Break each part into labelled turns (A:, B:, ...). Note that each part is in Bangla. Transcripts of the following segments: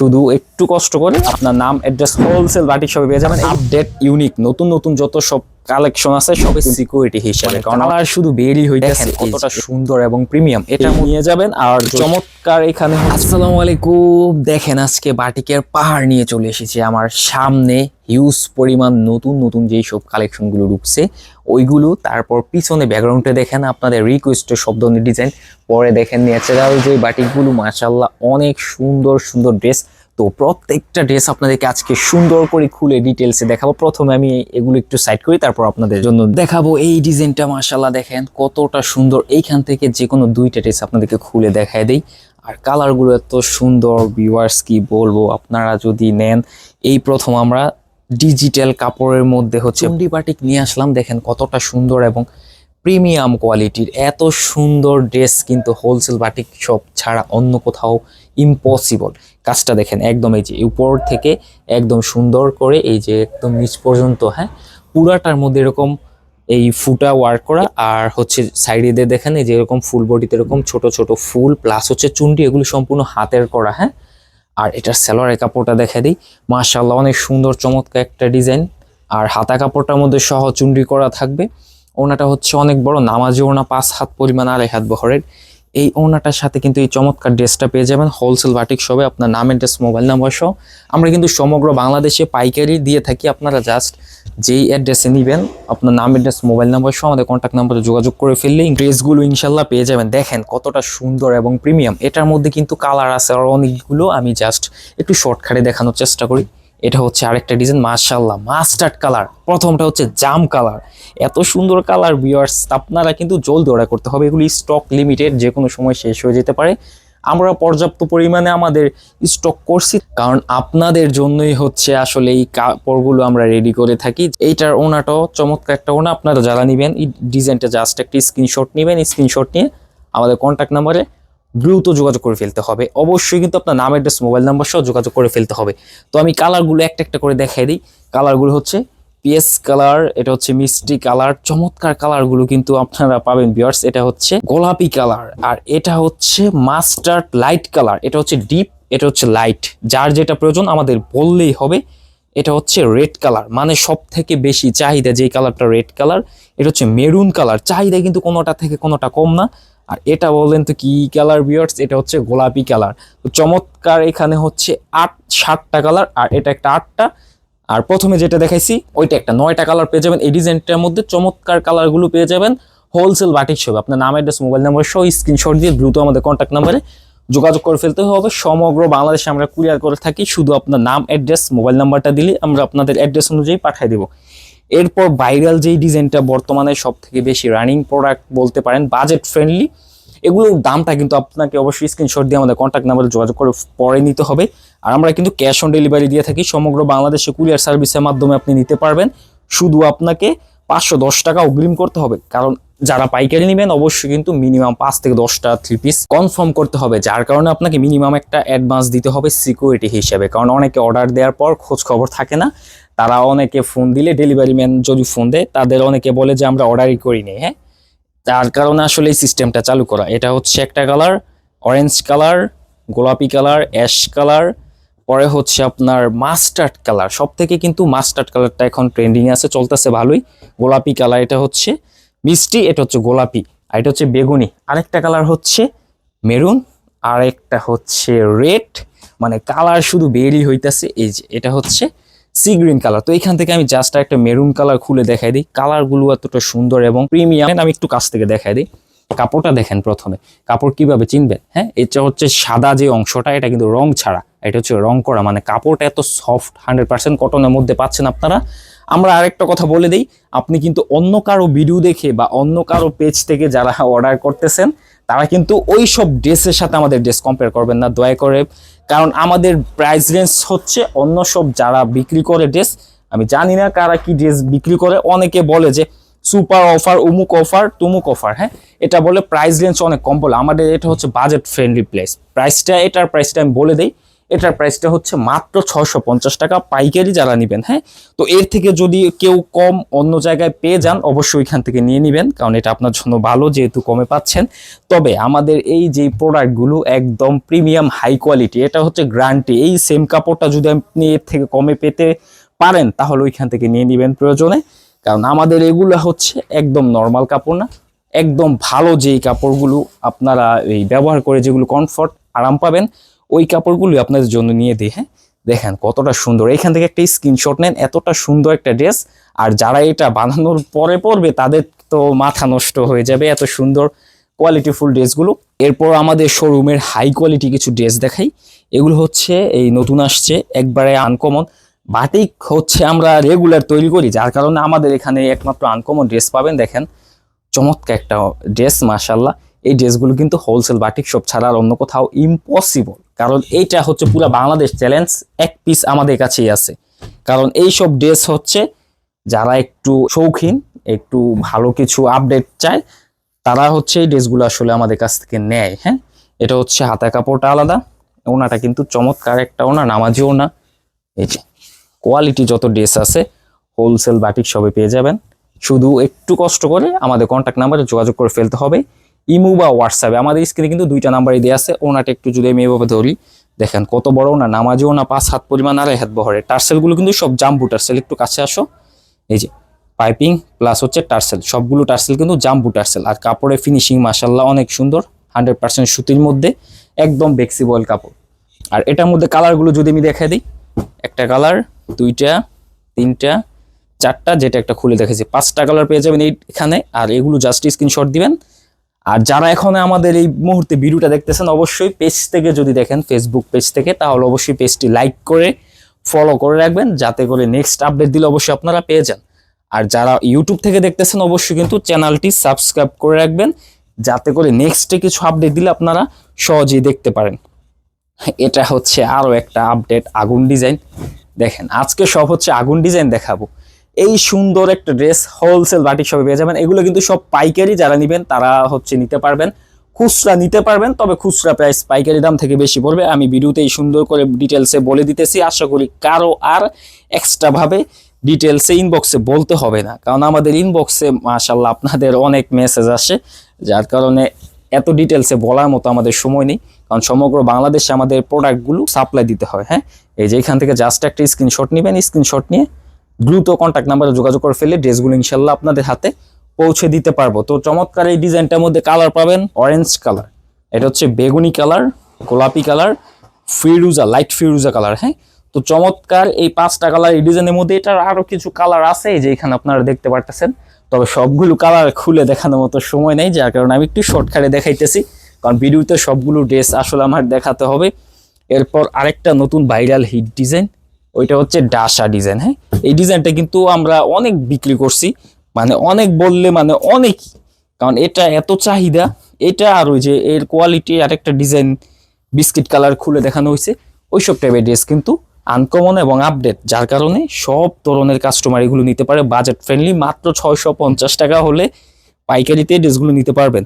A: শুধু একটু কষ্ট করে আপনার নাম অ্যাড্রেস হোলসেল বাটিক শপে পেয়ে যাবেন। আপডেট ইউনিক নতুন নতুন যত সব কালেকশন আছে সবই সিকিউরিটি হিসাবে। কারণ আমার শুধু বেরি হইতেছে কতটা সুন্দর এবং প্রিমিয়াম এটা নিয়ে যাবেন আর চমৎকার এখানে আসসালামু আলাইকুম। দেখেন আজকে বাটিকের পাহাড় নিয়ে চলে এসেছি। আমার সামনে হিউজ পরিমাণ নতুন নতুন যেই সব কালেকশনগুলো ঢুকছে ওইগুলো তারপর পিছনে ব্যাকগ্রাউন্ডে দেখেন আপনাদের রিকোয়েস্টের শব্দ ডিজাইন পরে দেখেন ন্যাচারাল যে বাটিকগুলো মাশাল্লাহ অনেক সুন্দর সুন্দর ড্রেস তো প্রত্যেকটা ড্রেস আপনাদেরকে আজকে সুন্দর করে খুলে ডিটেলসে দেখাবো। প্রথমে আমি এগুলো একটু সাইড করি তারপর আপনাদের জন্য দেখাবো। এই ডিজাইনটা মাশাল্লাহ দেখেন কতটা সুন্দর। এইখান থেকে যে কোনো দুইটা ড্রেস আপনাদেরকে খুলে দেখায় দেই। আর কালারগুলো এত সুন্দর ভিউয়ার্স কি বলব আপনারা যদি নেন এই প্রথম আমরা ডিজিটাল কাপড়ের মধ্যে হচ্ছে বাটিক নিয়ে আসলাম। দেখেন কতটা সুন্দর এবং প্রিমিয়াম কোয়ালিটির, এত সুন্দর ড্রেস কিন্তু হোলসেল বাটিক শপ ছাড়া অন্য কোথাও ইম্পসিবল কাজটা দেখেন একদম এই যে উপর থেকে একদম সুন্দর করে এই যে একদম নিচ পর্যন্ত হ্যাঁ? পুরাটার মধ্যে এরকম এই ফুটা ওয়ার্ক করা আর হচ্ছে সাইডে দিয়ে দেখেন এই যে এরকম ফুল বডিতে এরকম ছোট ছোট ফুল প্লাস হচ্ছে চুন্ডি এগুলো সম্পূর্ণ হাতের করা হ্যাঁ? আর এটার সেলোয়ারের কাপড়টা দেখা দিই। মাশাল্লাহ অনেক সুন্দর চমৎকার একটা ডিজাইন আর হাতা কাপড়টার মধ্যে সহ চুন্ডি করা থাকবে। ওনাটা হচ্ছে অনেক বড়, নামাজি ওনা পাঁচ হাত পরিমাণ আড়াই হাত বহরের। এই ওনাটার সাথে কিন্তু এই চমৎকার ড্রেসটা পেয়ে যাবেন হোলসেল বাটিক সবে আপনার নাম অ্যাড্রেস মোবাইল নাম্বার সহ। আমরা কিন্তু সমগ্র বাংলাদেশে পাইকারি দিয়ে থাকি, আপনারা জাস্ট যেই অ্যাড্রেসে নেবেন, আপনার নাম অ্যাড্রেস মোবাইল নাম্বার সহ আমাদের কন্ট্যাক্ট নাম্বারে যোগাযোগ করে ফেললে ড্রেসগুলো ইনশাল্লাহ পেয়ে যাবেন। দেখেন কতটা সুন্দর এবং প্রিমিয়াম এটার মধ্যে কিন্তু কালার আছে আর অনেকগুলো, আমি জাস্ট একটু শর্টকাটে দেখানোর চেষ্টা করি। এটা হচ্ছে আরেকটা ডিজাইন মাশাল্লাহ মাস্টার্ড কালার প্রথমটা হচ্ছে জাম কালার এত সুন্দর কালার ভিউয়ার্স আপনারা কিন্তু জলদি অর্ডার করতে হবে। এগুলি স্টক লিমিটেড যে কোনো সময় শেষ হয়ে যেতে পারে। আমরা পর্যাপ্ত পরিমাণে আমাদের স্টক করছি, কারণ আপনাদের জন্যই হচ্ছে আসলে এই কাপড়গুলো আমরা রেডি করে থাকি। এইটার ওনাটাও চমৎকার একটা ওনা, আপনারা যারা নেবেন, এই ডিজাইনটা জাস্ট একটা স্ক্রিনশট নেবেন স্ক্রিনশট নিয়ে আমাদের কন্ট্যাক্ট নাম্বারে দ্রুত যোগাযোগ করে ফেলতে হবে। অবশ্যই কিন্তু আপনার নাম অ্যাড্রেস মোবাইল নাম্বার সহ যোগাযোগ করে ফেলতে হবে। তো আমি কালারগুলো একটা একটা করে দেখাই দিই। কালারগুলো হচ্ছে পিএস কালার এটা হচ্ছে মিষ্টি কালার চমৎকার কালারগুলো কিন্তু আপনারা পাবেন বিয়ার্স এটা হচ্ছে গোলাপি কালার আর এটা হচ্ছে মাস্টার্ড লাইট কালার এটা হচ্ছে ডিপ এটা হচ্ছে লাইট যার যেটা প্রয়োজন আমাদের বললেই হবে। এটা হচ্ছে রেড কালার মানে সব থেকে বেশি চাহিদা যেই কালারটা রেড কালার এটা হচ্ছে মেরুন কালার চাহিদা কিন্তু কোনোটা থেকে কোনোটা কম না। আর এটা বললেন তো কি কালার বিয়ার্স এটা হচ্ছে গোলাপি কালার তো চমৎকার এখানে হচ্ছে আট, সাতটা কালার আর এটা একটা আটটা। আর প্রথমে যেটা দেখাইছি, ওইটা একটা। নয়টা কালার পেয়ে যাবেন। এই ডিজাইনটার মধ্যে চমৎকার কালারগুলো পেয়ে যাবেন হোলসেল বাটিক শপ আপনার নাম অ্যাড্রেস মোবাইল নাম্বার সহ স্ক্রিনশট দিয়ে দ্রুত আমাদের কন্ট্যাক্ট নাম্বারে যোগাযোগ করে ফেলতে হবে। সমগ্র বাংলাদেশে আমরা কুরিয়ার করে থাকি। শুধু আপনার নাম অ্যাড্রেস মোবাইল নাম্বারটা দিলে আমরা আপনাদের অ্যাড্রেস অনুযায়ী পাঠিয়ে দেবো। এরপর ভাইরাল যেই ডিজাইনটা বর্তমানে সব থেকে বেশি রানিং প্রোডাক্ট বলতে পারেন বাজেট ফ্রেন্ডলি এগুলোর দামটা কিন্তু আপনাকে অবশ্যই স্ক্রিনশট দিয়ে আমাদের কন্ট্যাক্ট নাম্বারে যোগাযোগ করে পরে নিতে হবে। আর আমরা কিন্তু ক্যাশ অন ডেলিভারি দিয়ে থাকি, সমগ্র বাংলাদেশে কুরিয়ার সার্ভিসের মাধ্যমে আপনি নিতে পারবেন। শুধু আপনাকে পাঁচশো দশ টাকা অগ্রিম করতে হবে, কারণ যারা পাইকারি নেবেন অবশ্যই কিন্তু মিনিমাম পাঁচ থেকে দশটা থ্রি পিস কনফার্ম করতে হবে, যার কারণে আপনাকে মিনিমাম একটা অ্যাডভান্স দিতে হবে সিকিউরিটি হিসেবে, কারণ অনেকে অর্ডার দেওয়ার পর খোঁজ খবর থাকে না। তারা অনেকে ফোন দিলে ডেলিভারি ম্যান যদি ফোন দেয়, তাদের অনেকে বলে যে আমরা অর্ডারই করিনি হ্যাঁ? তার কারণে আসলে এই সিস্টেমটা চালু করা। এটা হচ্ছে একটা কালার অরেঞ্জ কালার গোলাপি কালার অ্যাশ কালার পরে হচ্ছে আপনার মাস্টার্ড কালার সব থেকে কিন্তু মাস্টার্ড কালারটা এখন ট্রেন্ডিং আছে, চলতেছে ভালোই। গোলাপি কালার এটা হচ্ছে মিষ্টি, এটা হচ্ছে গোলাপি, আর এটা হচ্ছে বেগুনি। আরেকটা কালার হচ্ছে মেরুন আর একটা হচ্ছে রেড মানে কালার শুধু বেরই হইতাছে। এই যে, এটা হচ্ছে সি গ্রিন কালার তো এখান থেকে আমি জাস্ট একটা মেরুন কালার খুলে দেখাই দিই। কালারগুলো এতটা সুন্দর এবং প্রিমিয়াম আমি একটু কাছ থেকে দেখাই দিই। কাপড়টা দেখেন প্রথমে। কাপড় কীভাবে চিনবেন? হ্যাঁ এটা হচ্ছে সাদা যে অংশটা, এটা কিন্তু রং ছাড়া। এটা হচ্ছে রং করা। মানে কাপড়টা এত সফট হান্ড্রেড পার্সেন্ট কটনের মধ্যে পাচ্ছেন আপনারা। আমরা আরেকটা কথা বলে দিই। আপনি কিন্তু অন্য কারও ভিডিও দেখে বা অন্য কারও পেজ থেকে যারা অর্ডার করতেছেন, তারা কিন্তু ওই সব ড্রেসের সাথে আমাদের ড্রেস কম্পেয়ার করবেন না। দয়া করে কারণ আমাদের প্রাইস রেঞ্জ হচ্ছে অন্য সব যারা বিক্রি করে ড্রেস আমি জানি না কারা কি ড্রেস বিক্রি করে। অনেকে বলে যে সুপার অফার উমুক অফার তুমুক অফার হ্যাঁ? এটা বলে প্রাইস রেঞ্জ অনেক কম বলে। আমাদের এটা হচ্ছে বাজেট ফ্রেন্ডলি প্লেস প্রাইসটা এটার প্রাইসটা আমি বলে দিই। এটার প্রাইসটা হচ্ছে মাত্র ছশো পঞ্চাশ টাকা। পাইকারি যারা নেবেন হ্যাঁ? তো এর থেকে যদি কেউ কম অন্য জায়গায় পেয়ে যান, অবশ্যই এখান থেকে নিয়ে নেবেন, কারণ এটা আপনার জন্য ভালো, যেহেতু কমে পাচ্ছেন। তবে আমাদের এই যে প্রোডাক্টগুলো একদম প্রিমিয়াম হাই কোয়ালিটি এটা হচ্ছে গ্রান্টি এই সেম কাপড়টা যদি আপনি এর থেকে কমে পেতে পারেন, তাহলে ওইখান থেকে নিয়ে নেবেন প্রয়োজনে। কারণ আমাদের এগুলো হচ্ছে একদম নর্মাল কাপড় না। একদম ভালো যেই কাপড়গুলো আপনারা এই ব্যবহার করে যেগুলো কমফর্ট আরাম পাবেন। ওই কাপড়গুলো আপনাদের জন্য নিয়ে দিই হ্যাঁ? দেখেন কতটা সুন্দর। এখান থেকে একটা স্ক্রিনশট নেন, এতটা সুন্দর একটা ড্রেস। আর যারা এটা বানানোর পরে পরবে, তাদের তো মাথা নষ্ট হয়ে যাবে এত সুন্দর কোয়ালিটিফুল ড্রেসগুলো। এরপর আমাদের শোরুমের হাই কোয়ালিটি কিছু ড্রেস দেখাই। এগুলো হচ্ছে, এই নতুন আসছে, একবারে আনকমন বাটিক হচ্ছে আমরা রেগুলার তৈরি করি, যার কারণে আমাদের এখানে একমাত্র আনকমন ড্রেস পাবেন। দেখেন, চমৎকার একটা ড্রেস মাশাল্লাহ এই ড্রেসগুলো কিন্তু হোলসেল বাটিক শপ ছাড়া আর অন্য কোথাও ইম্পসিবল কারণ এইটা হচ্ছে পুরো বাংলাদেশ চ্যালেঞ্জ এক পিস আমাদের কাছেই আছে। কারণ এই সব ড্রেস হচ্ছে যারা একটু শৌখিন, একটু ভালো কিছু আপডেট চায়, তারা হচ্ছে এই ড্রেসগুলো আসলে আমাদের কাছ থেকে নেয় হ্যাঁ? এটা হচ্ছে হাতা কাপড়টা আলাদা, ওনাটা কিন্তু চমৎকার একটা ওনা, নামাজি ওনা। এই যে কোয়ালিটি যত ড্রেস আছে হোলসেল বাটিক সবে পেয়ে যাবেন। শুধু একটু কষ্ট করে আমাদের কন্ট্যাক্ট নাম্বারে যোগাযোগ করে ফেলতে হবে। ইমু বা হোয়াটসঅ্যাপে। আমাদের স্ক্রিনে কিন্তু দুইটা নাম্বারই দেওয়া আছে। ওনাটা একটু যদি আমি এভাবে ধরি, দেখেন কত বড় না নামাজিও না পাঁচ হাত পরিমাণ আড়াই হাত বহরে। টার্সেলগুলো কিন্তু সব জাম্বু টার্সেল, একটু কাছে আসো। এই যে পাইপিং প্লাস হচ্ছে টার্সেল, সবগুলো টার্সেল কিন্তু জাম্বু টার্সেল। আর কাপড়ের ফিনিশিং মাসাল্লাহ অনেক সুন্দর হান্ড্রেড পার্সেন্ট সুতির মধ্যে, একদম বেক্সিবল কাপড়। আর এটার মধ্যে কালারগুলো যদি আমি দেখাই দিই, একটা কালার দুইটা, তিনটা, চারটা, যেটা একটা খুলে দেখেছি পাঁচটা কালার পেয়ে যাবেন এই- এখানে, আর এগুলো জাস্ট স্ক্রিনশট দিবেন। আর যারা এখন আমাদের এই মুহূর্তে ভিডিওটা দেখতেছেন, অবশ্যই পেজ থেকে যদি দেখেন ফেসবুক পেজ থেকে, তাহলে অবশ্যই পেজটি লাইক করে ফলো করে রাখবেন, যাতে করে নেক্সট আপডেট দিলে অবশ্যই আপনারা পেয়ে যান। আর যারা ইউটিউব থেকে দেখতেছেন, অবশ্যই কিন্তু চ্যানেলটি সাবস্ক্রাইব করে রাখবেন, যাতে করে নেক্সটে কিছু আপডেট দিলে আপনারা সহজেই দেখতে পারেন। এটা হচ্ছে আরও একটা আপডেট আগুন ডিজাইন দেখেন, আজকে সব হচ্ছে আগুন ডিজাইন দেখাবো। এই সুন্দর একটা ড্রেস হোলসেল বাটিক সবে পেয়ে যাবেন। এগুলো কিন্তু সব পাইকারি যারা নেবেন, তারা হচ্ছে নিতে পারবেন। খুচরা নিতে পারবেন, তবে খুচরা প্রাইস পাইকারি দাম থেকে বেশি পড়বে। আমি ভিডিওতেই সুন্দর করে ডিটেলসে বলে দিতেছি। আশা করি কারও আর এক্সট্রা ভাবে ডিটেলসে ইনবক্সে বলতে হবে না। কারণ আমাদের ইনবক্সে মাশাল্লাহ আপনাদের অনেক মেসেজ আসে, যার কারণে এত ডিটেলসে বলার মতো আমাদের সময় নেই। কারণ সমগ্র বাংলাদেশে আমাদের প্রোডাক্টগুলো সাপ্লাই দিতে হয় হ্যাঁ? এই যে এখান থেকে জাস্ট একটা স্ক্রিনশট নেবেন স্ক্রিনশট নিয়ে দ্রুত কন্ট্যাক্ট নাম্বারে যোগাযোগ করে ফেলে ড্রেসগুলো ইনশাল্লাহ আপনাদের হাতে পৌঁছে দিতে পারব। তো চমৎকার এই ডিজাইনটার মধ্যে কালার পাবেন অরেঞ্জ কালার এটা হচ্ছে বেগুনি কালার গোলাপি কালার ফিরুজা লাইট ফিরুজা কালার হ্যাঁ? তো চমৎকার এই পাঁচটা কালার এই ডিজাইনের মধ্যে এটার আরও কিছু কালার আছে যে এখানে আপনারা দেখতে পারতেছেন। তবে সবগুলো কালার খুলে দেখানোর মতো সময় নেই, যার কারণে আমি একটু শর্টকাটে দেখাইতেছি। কারণ ভিডিওতে সবগুলো ড্রেস আসলে আমার দেখাতে হবে। এরপর আরেকটা নতুন ভাইরাল হিট ডিজাইন ওইটা হচ্ছে ডাসা ডিজাইন হ্যাঁ? এই ডিজাইনটা কিন্তু আমরা অনেক বিক্রি করছি মানে অনেক বললে মানে অনেক কারণ এটা এত চাহিদা, এটা আর ওই যে এর কোয়ালিটি আরেকটা ডিজাইন বিস্কিট কালার খুলে দেখানো হয়েছে, ওইসব টাইপের ড্রেস কিন্তু আনকমন এবং আপডেট যার কারণে সব ধরনের কাস্টমার এগুলো নিতে পারে বাজেট ফ্রেন্ডলি মাত্র ছয়শো পঞ্চাশ টাকা হলে পাইকারিতে ড্রেসগুলো নিতে পারবেন।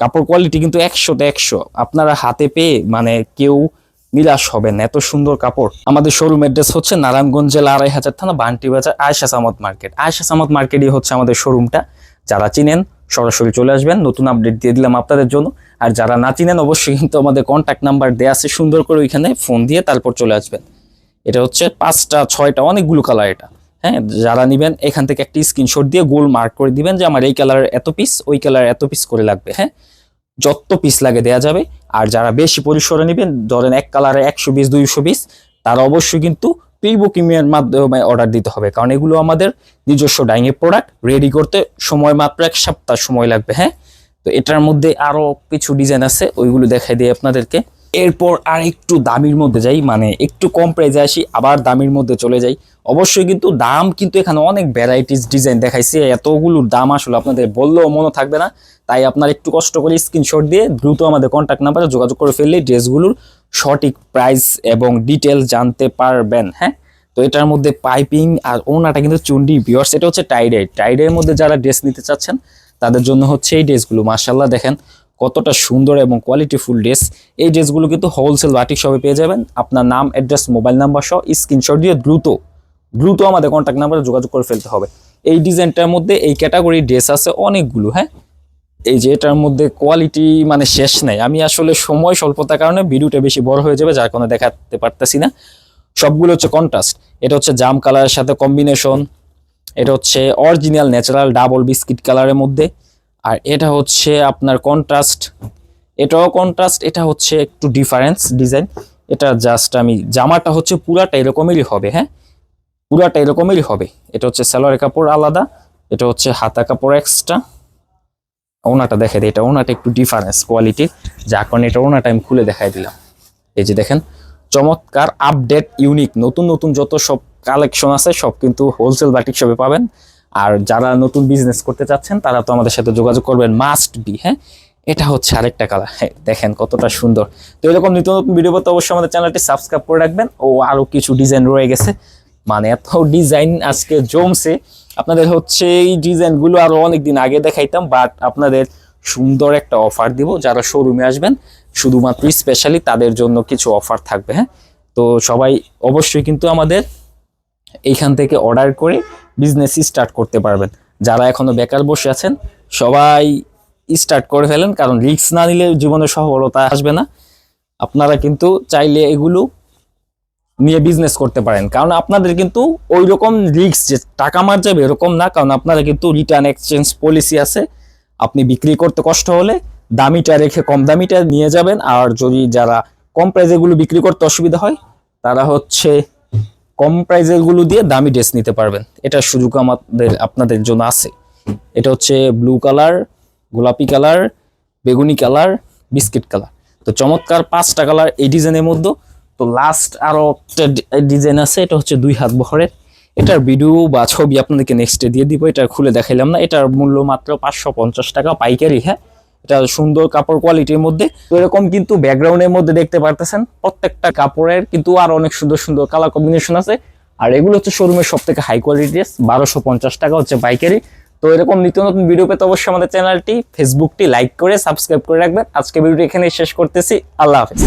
A: কাপড় কোয়ালিটি কিন্তু একশোতে একশো, আপনারা হাতে পেয়ে মানে কেউ নিরাশ হবেন এত সুন্দর কাপড়। আমাদের শোরুম অ্যাড্রেস হচ্ছে নারায়ণগঞ্জ জেলা আড়াই হাজার থানা, বান্টি বাজার আয়সা সামত মার্কেট। আয়সা সামত মার্কেটই হচ্ছে আমাদের শোরুমটা যারা চিনেন, সরাসরি চলে আসবেন, নতুন আপডেট দিয়ে দিলাম আপনাদের জন্য। আর যারা না চিনেন, অবশ্যই কিন্তু আমাদের কন্ট্যাক্ট নাম্বার দেওয়া আছে, সুন্দর করে ওইখানে ফোন দিয়ে তারপর চলে আসবেন। এটা হচ্ছে পাঁচটা, ছয়টা, অনেকগুলো কালার এটা। হ্যাঁ যারা নেবেন, এখান থেকে একটি স্ক্রিনশট দিয়ে গোল মার্ক করে দিবেন যে আমার এই কালারের এত পিস ওই কালারের এত পিস করে লাগবে। হ্যাঁ যত পিস লাগে দেয়া যাবে। আর যারা বেশি পরিসরে নেবেন, ধরেন এক কালারে একশো বিশ দুইশো বিশ তারা অবশ্যই কিন্তু প্রি বুকিংয়ের মাধ্যমে অর্ডার দিতে হবে। কারণ এগুলো আমাদের নিজস্ব ডাইংয়ের প্রোডাক্ট রেডি করতে সময় মাত্র এক সপ্তাহ সময় লাগবে হ্যাঁ? তো এটার মধ্যে আরও কিছু ডিজাইন আছে, ওইগুলো দেখাই দিই আপনাদেরকে। এরপর আর একটু দামির মধ্যে যাই মানে একটু কম প্রাইজে আসি, আবার দামির মধ্যে চলে যাই। অবশ্যই কিন্তু দাম কিন্তু এখানে অনেক ভ্যারাইটিস ডিজাইন দেখাইছে এতগুলো দাম আসলে আপনাদের বললেও মনে থাকবে না। তাই আপনার একটু কষ্ট করে স্ক্রিনশট দিয়ে দ্রুত আমাদের কন্ট্যাক্ট নাম্বারে যোগাযোগ করে ফেললে ড্রেসগুলোর সঠিক প্রাইস এবং ডিটেলস জানতে পারবেন হ্যাঁ? তো এটার মধ্যে পাইপিং আর ওনাটা কিন্তু চুন্ডি বিয়ার্স এটা হচ্ছে টাইডাই টাইডের মধ্যে যারা ড্রেস নিতে চাচ্ছেন, তাদের জন্য হচ্ছে এই ড্রেসগুলো। মার্শাল্লাহ দেখেন কতটা সুন্দর এবং কোয়ালিটিফুল ড্রেস এই ড্রেসগুলো কিন্তু হোলসেল বাটিক শপে পেয়ে যাবেন। আপনার নাম অ্যাড্রেস মোবাইল নাম্বার সহ স্ক্রিনশট দিয়ে দ্রুত দ্রুত আমাদের কন্ট্যাক্ট নাম্বারে যোগাযোগ করে ফেলতে হবে। এই ডিজাইনটার মধ্যে এই ক্যাটাগরি ড্রেস আছে অনেকগুলো হ্যাঁ? এই যে এটার মধ্যে কোয়ালিটি মানে শেষ নাই। আমি আসলে সময় স্বল্পতার কারণে ভিডিওটা বেশি বড় হয়ে যাবে, যার কারণে দেখাতে পারতেছি না। সবগুলো হচ্ছে কন্ট্রাস্ট এটা হচ্ছে জাম কালারের সাথে কম্বিনেশন এটা হচ্ছে অরিজিনাল ন্যাচারাল ডাবল বিস্কিট কালারের মধ্যে। আর এটা হচ্ছে আপনার কন্ট্রাস্ট এটাও কন্ট্রাস্ট এটা হচ্ছে একটু ডিফারেন্স ডিজাইন এটা জাস্ট আমি, জামাটা হচ্ছে পুরাটা এরকমেরই হবে হ্যাঁ? পুরাটা এরকমেরই হবে। এটা হচ্ছে সালোয়ারের কাপড় আলাদা, এটা হচ্ছে হাতা কাপড় এক্সট্রা ওনাটা দেখে দিই। এটা ওনাটা একটু ডিফারেন্স কোয়ালিটির যা কারণে এটা ওনাটা আমি খুলে দেখাই দিলাম। এই যে দেখেন, চমৎকার আপডেট ইউনিক নতুন নতুন যত সব কালেকশন আছে, সব কিন্তু হোলসেল বাটিক শপে পাবেন। আর যারা নতুন বিজনেস করতে চাচ্ছেন, তারা তো আমাদের সাথে যোগাযোগ করবেন। মাস্ট বি হ্যাঁ? এটা হচ্ছে আরেকটা কালার হ্যাঁ দেখেন কতটা সুন্দর। তো এরকম নিত্য নতুন ভিডিও পেতে অবশ্যই আমাদের চ্যানেলটি সাবস্ক্রাইব করে রাখবেন। ও আরও কিছু ডিজাইন রয়ে গেছে। মানে এত ডিজাইন আজকে জমছে। আপনাদের হচ্ছে এই ডিজাইনগুলো আরও অনেকদিন আগে দেখাইতাম বাট আপনাদের সুন্দর একটা অফার দিব যারা শোরুমে আসবেন। শুধুমাত্র স্পেশালি তাদের জন্য কিছু অফার থাকবে হ্যাঁ? তো সবাই অবশ্যই কিন্তু আমাদের এইখান থেকে অর্ডার করে বিজনেস স্টার্ট করতে পারবেন। যারা এখনও বেকার বসে আছেন, সবাই স্টার্ট করে ফেলেন, কারণ রিস্ক না নিলে জীবনে সফলতা আসবে না। আপনারা কিন্তু চাইলে এগুলো নিয়ে বিজনেস করতে পারেন। কারণ আপনাদের কিন্তু ওই রকম রিস্ক যে টাকা মার যাবে এরকম না, কারণ আপনারা কিন্তু রিটার্ন এক্সচেঞ্জ পলিসি আছে। আপনি বিক্রি করতে কষ্ট হলে দামিটা রেখে কম দামিটা নিয়ে যাবেন। আর যদি যারা কম প্রাইজে গুলো বিক্রি করতে অসুবিধা হয়, তারা হচ্ছে কম প্রাইজেরগুলো দিয়ে দামি ড্রেস নিতে পারবেন। এটার সুযোগ আমাদের, আপনাদের জন্য আছে। এটা হচ্ছে ব্লু কালার গোলাপি কালার বেগুনি কালার বিস্কিট কালার তো চমৎকার পাঁচটা কালার এই ডিজাইনের মধ্যে তো লাস্ট আরও একটা ডিজাইন আছে, এটা হচ্ছে দুই হাত বহরের এটার ভিডিও বা ছবি আপনাদেরকে নেক্সটে দিয়ে দিব, এটা খুলে দেখাইলাম না। এটার মূল্য মাত্র পাঁচশো পঞ্চাশ টাকা, পাইকারি হ্যাঁ? এটা সুন্দর কাপড় কোয়ালিটির মধ্যে। এরকম কিন্তু ব্যাকগ্রাউন্ডের মধ্যে দেখতে পারতেছেন, প্রত্যেকটা কাপড়ের কিন্তু আরও অনেক সুন্দর সুন্দর কালার কম্বিনেশন আছে। আর এগুলো হচ্ছে শোরুমের সব থেকে হাই কোয়ালিটি ড্রেস বারোশো পঞ্চাশ টাকা হচ্ছে পাইকারি। তো এরকম নিত্য নতুন ভিডিও পেতে অবশ্যই আমাদের চ্যানেলটি ফেসবুকটি লাইক করে সাবস্ক্রাইব করে রাখবেন। আজকে ভিডিওটি এখানে শেষ করতেছি। আল্লাহ হাফেজ।